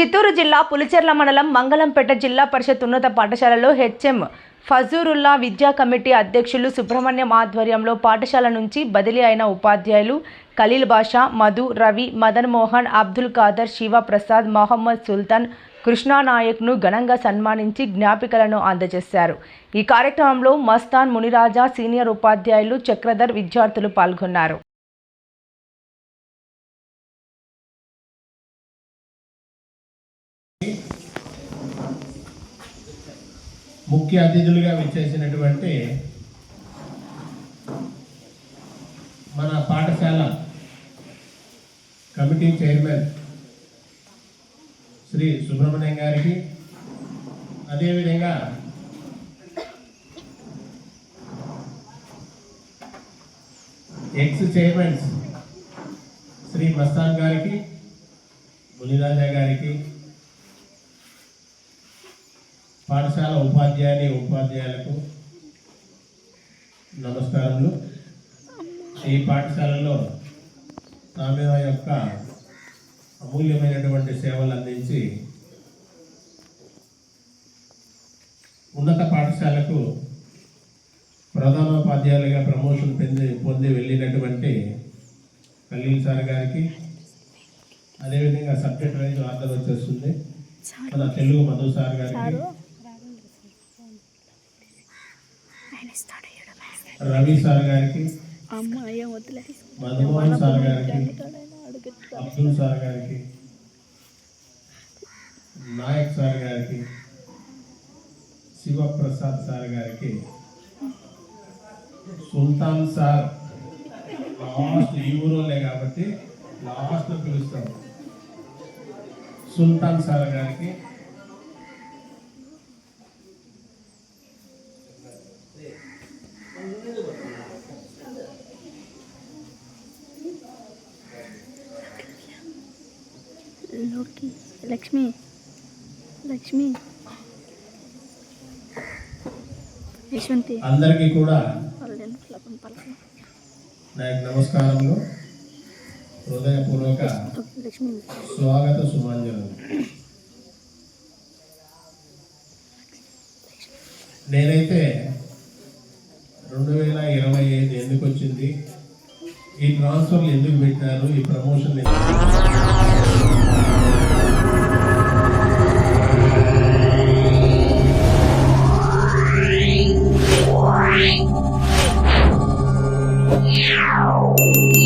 చిత్తూరు జిల్లా పులిచెర్ల మండలం మంగళంపేట జిల్లా పరిషత్ ఉన్నత పాఠశాలలో హెచ్ఎం ఫజూరుల్లా విద్యా కమిటీ అధ్యక్షులు సుబ్రహ్మణ్యం ఆధ్వర్యంలో పాఠశాల నుంచి బదిలీ అయిన ఉపాధ్యాయులు ఖలీల్ బాషా మధు రవి మదన్ మోహన్ అబ్దుల్ ఖాదర్ శివ ప్రసాద్ మహమ్మద్ సుల్తాన్ కృష్ణానాయక్ను ఘనంగా సన్మానించి జ్ఞాపికలను అందజేశారు. ఈ కార్యక్రమంలో మస్తాన్ మునిరాజా సీనియర్ ఉపాధ్యాయులు చక్రధర్ విద్యార్థులు పాల్గొన్నారు. ముఖ్య అతిథులుగా విచ్చేసినటువంటి మన పాఠశాల కమిటీ చైర్మన్ శ్రీ సుబ్రహ్మణ్యం గారికి. అదేవిధంగా ఎక్స్ చైర్మన్స్ శ్రీ మస్తాన్ గారికి మునిరాజా గారికి పాఠశాల ఉపాధ్యాయుని ఉపాధ్యాయులకు నమస్కారములు. ఈ పాఠశాలలో ఆమె యొక్క అమూల్యమైనటువంటి సేవలు అందించి ఉన్నత పాఠశాలకు ప్రధానోపాధ్యాయులుగా ప్రమోషన్ పొంది పొంది వెళ్ళినటువంటి ఖలీల్ సార్ గారికి. అదేవిధంగా సబ్జెక్ట్ వైజ్ ఆర్డర్ వచ్చేస్తుంది. మన తెలుగు మధు సార్ గారికి. రవి సార్ గారికి అమ్మాయి మధుమోహన్ సార్ గారికి అబ్దుల్ సార్ గారికి నాయక్ సార్ గారికి శివప్రసాద్ సార్ గారికి సుల్తాన్ సార్. లాస్ట్ ఈ ఊరోలే కాబట్టి లాస్ట్ పిలుస్తాం. సుల్తాన్ సార్ గారికి లోకి. లక్ష్మి. లక్ష్మి. యశ్వంతి. అందరికీ కూడా పల్లెను లపం పలకం నా యొక్క నమస్కారములు. హృదయపూర్వక స్వాగత సుమాంజలు నేనైతే రెండు వేల ఇరవై ఐదు ఎందుకు వచ్చింది? ఈ ట్రాన్స్ఫర్లు ఎందుకు పెట్టారు? ఈ ప్రమోషన్ ఎందుకు Yeah.